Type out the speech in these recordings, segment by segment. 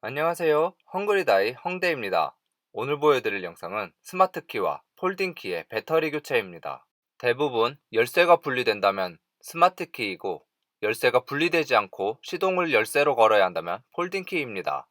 안녕하세요. 헝그리다이 헝데입니다. 오늘 보여드릴 영상은 스마트키와 폴딩키의 배터리 교체입니다. 대부분 열쇠가 분리된다면 스마트키이고 열쇠가 분리되지 않고 시동을 열쇠로 걸어야 한다면 폴딩키입니다.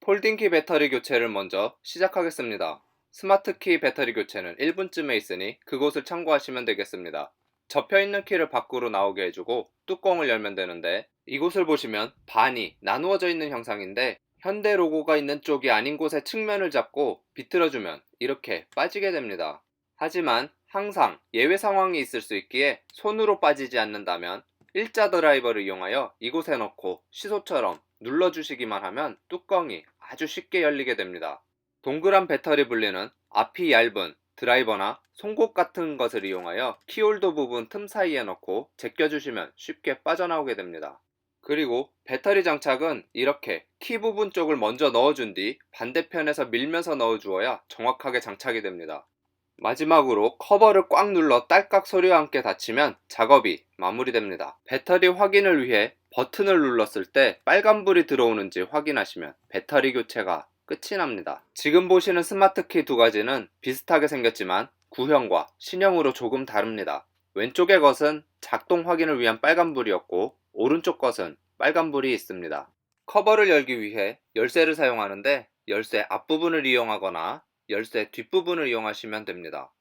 폴딩키 배터리 교체를 먼저 시작하겠습니다. 스마트키 배터리 교체는 1분쯤에 있으니 그곳을 참고하시면 되겠습니다. 접혀있는 키를 밖으로 나오게 해주고 뚜껑을 열면 되는데 이곳을 보시면 반이 나누어져 있는 형상인데 현대 로고가 있는 쪽이 아닌 곳의 측면을 잡고 비틀어주면 이렇게 빠지게 됩니다. 하지만 항상 예외 상황이 있을 수 있기에 손으로 빠지지 않는다면 일자 드라이버를 이용하여 이곳에 넣고 시소처럼 눌러주시기만 하면 뚜껑이 아주 쉽게 열리게 됩니다. 동그란 배터리 분리는 앞이 얇은 드라이버나 송곳 같은 것을 이용하여 키홀더 부분 틈 사이에 넣고 제껴주시면 쉽게 빠져나오게 됩니다. 그리고 배터리 장착은 이렇게 키 부분 쪽을 먼저 넣어준 뒤 반대편에서 밀면서 넣어주어야 정확하게 장착이 됩니다. 마지막으로 커버를 꽉 눌러 딸깍 소리와 함께 닫히면 작업이 마무리됩니다. 배터리 확인을 위해 버튼을 눌렀을 때 빨간불이 들어오는지 확인하시면 배터리 교체가 끝이 납니다. 지금 보시는 스마트키 두 가지는 비슷하게 생겼지만 구형과 신형으로 조금 다릅니다. 왼쪽의 것은 작동 확인을 위한 빨간불이었고 오른쪽 것은 빨간불이 있습니다. 커버를 열기 위해 열쇠를 사용하는데 열쇠 앞부분을 이용하거나 열쇠 뒷부분을 이용하시면 됩니다.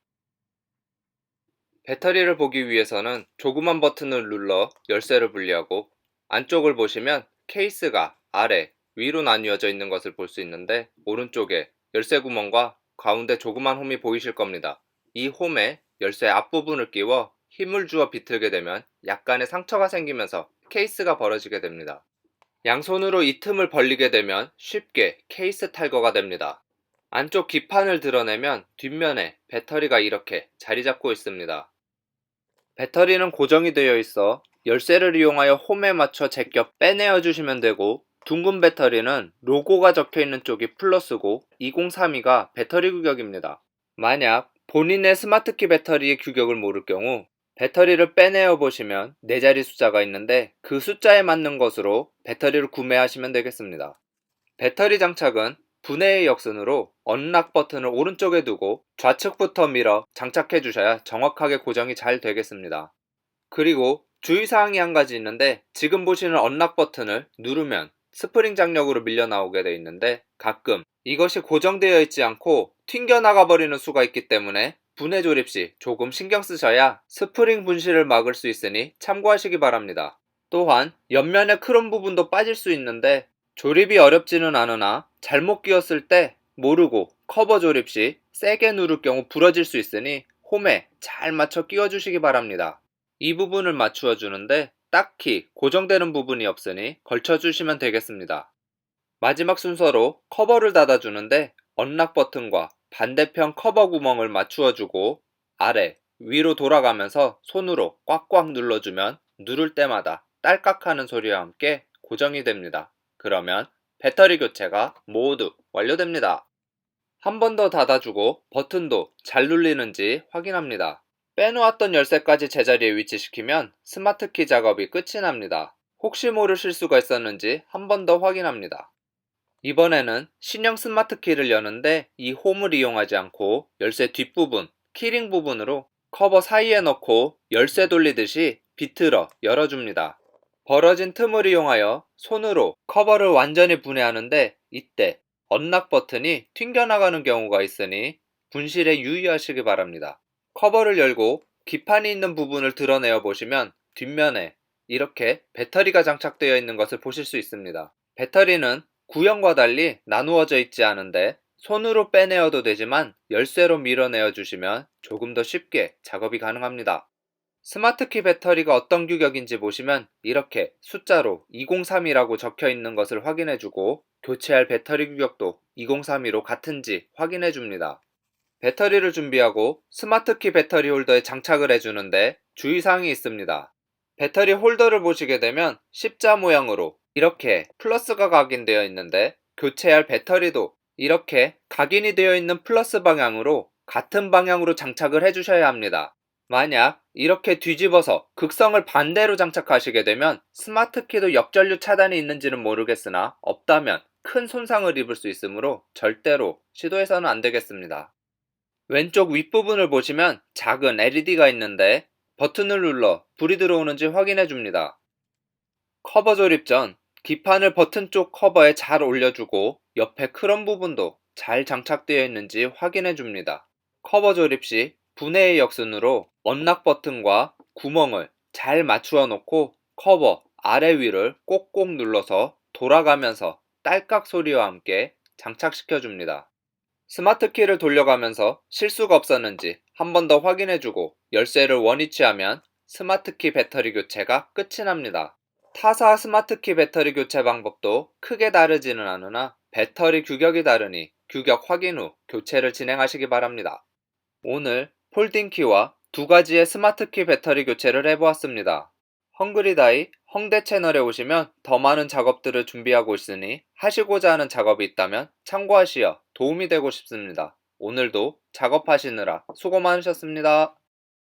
배터리를 보기 위해서는 조그만 버튼을 눌러 열쇠를 분리하고 안쪽을 보시면 케이스가 아래, 위로 나뉘어져 있는 것을 볼 수 있는데 오른쪽에 열쇠 구멍과 가운데 조그만 홈이 보이실 겁니다. 이 홈에 열쇠 앞부분을 끼워 힘을 주어 비틀게 되면 약간의 상처가 생기면서 케이스가 벌어지게 됩니다. 양손으로 이 틈을 벌리게 되면 쉽게 케이스 탈거가 됩니다. 안쪽 기판을 드러내면 뒷면에 배터리가 이렇게 자리 잡고 있습니다. 배터리는 고정이 되어 있어 열쇠를 이용하여 홈에 맞춰 제껴 빼내어 주시면 되고 둥근 배터리는 로고가 적혀 있는 쪽이 플러스고 2032가 배터리 규격입니다. 만약 본인의 스마트키 배터리의 규격을 모를 경우 배터리를 빼내어 보시면 네 자리 숫자가 있는데 그 숫자에 맞는 것으로 배터리를 구매하시면 되겠습니다. 배터리 장착은 분해의 역순으로 언락 버튼을 오른쪽에 두고 좌측부터 밀어 장착해 주셔야 정확하게 고정이 잘 되겠습니다. 그리고 주의사항이 한 가지 있는데 지금 보시는 언락 버튼을 누르면 스프링 장력으로 밀려 나오게 되어 있는데 가끔 이것이 고정되어 있지 않고 튕겨나가 버리는 수가 있기 때문에 분해 조립 시 조금 신경 쓰셔야 스프링 분실을 막을 수 있으니 참고하시기 바랍니다. 또한 옆면의 크롬 부분도 빠질 수 있는데 조립이 어렵지는 않으나 잘못 끼웠을 때 모르고 커버 조립 시 세게 누를 경우 부러질 수 있으니 홈에 잘 맞춰 끼워주시기 바랍니다. 이 부분을 맞추어 주는데 딱히 고정되는 부분이 없으니 걸쳐주시면 되겠습니다. 마지막 순서로 커버를 닫아주는데 언락 버튼과 반대편 커버 구멍을 맞추어 주고 아래, 위로 돌아가면서 손으로 꽉꽉 눌러주면 누를 때마다 딸깍하는 소리와 함께 고정이 됩니다. 그러면 배터리 교체가 모두 완료됩니다. 한 번 더 닫아주고 버튼도 잘 눌리는지 확인합니다. 빼놓았던 열쇠까지 제자리에 위치시키면 스마트키 작업이 끝이 납니다. 혹시 모를 실수가 있었는지 한 번 더 확인합니다. 이번에는 신형 스마트 키를 여는데 이 홈을 이용하지 않고 열쇠 뒷부분, 키링 부분으로 커버 사이에 넣고 열쇠 돌리듯이 비틀어 열어줍니다. 벌어진 틈을 이용하여 손으로 커버를 완전히 분해하는데 이때 언락 버튼이 튕겨나가는 경우가 있으니 분실에 유의하시기 바랍니다. 커버를 열고 기판이 있는 부분을 드러내어 보시면 뒷면에 이렇게 배터리가 장착되어 있는 것을 보실 수 있습니다. 배터리는 구형과 달리 나누어져 있지 않은데 손으로 빼내어도 되지만 열쇠로 밀어내어 주시면 조금 더 쉽게 작업이 가능합니다. 스마트키 배터리가 어떤 규격인지 보시면 이렇게 숫자로 203이라고 적혀 있는 것을 확인해 주고 교체할 배터리 규격도 203이로 같은지 확인해 줍니다. 배터리를 준비하고 스마트키 배터리 홀더에 장착을 해주는데 주의사항이 있습니다. 배터리 홀더를 보시게 되면 십자 모양으로 이렇게 플러스가 각인되어 있는데 교체할 배터리도 이렇게 각인이 되어 있는 플러스 방향으로 같은 방향으로 장착을 해주셔야 합니다. 만약 이렇게 뒤집어서 극성을 반대로 장착하시게 되면 스마트키도 역전류 차단이 있는지는 모르겠으나 없다면 큰 손상을 입을 수 있으므로 절대로 시도해서는 안 되겠습니다. 왼쪽 윗부분을 보시면 작은 LED가 있는데 버튼을 눌러 불이 들어오는지 확인해 줍니다. 커버 조립 전 기판을 버튼 쪽 커버에 잘 올려주고 옆에 크롬 부분도 잘 장착되어 있는지 확인해 줍니다. 커버 조립 시 분해의 역순으로 언락 버튼과 구멍을 잘 맞추어 놓고 커버 아래 위를 꼭꼭 눌러서 돌아가면서 딸깍 소리와 함께 장착시켜 줍니다. 스마트 키를 돌려가면서 실수가 없었는지 한 번 더 확인해 주고 열쇠를 원위치하면 스마트 키 배터리 교체가 끝이 납니다. 타사 스마트 키 배터리 교체 방법도 크게 다르지는 않으나 배터리 규격이 다르니 규격 확인 후 교체를 진행하시기 바랍니다. 오늘 폴딩 키와 두 가지의 스마트 키 배터리 교체를 해보았습니다. 헝그리다이 헝대 채널에 오시면 더 많은 작업들을 준비하고 있으니 하시고자 하는 작업이 있다면 참고하시어 도움이 되고 싶습니다. 오늘도 작업하시느라 수고 많으셨습니다.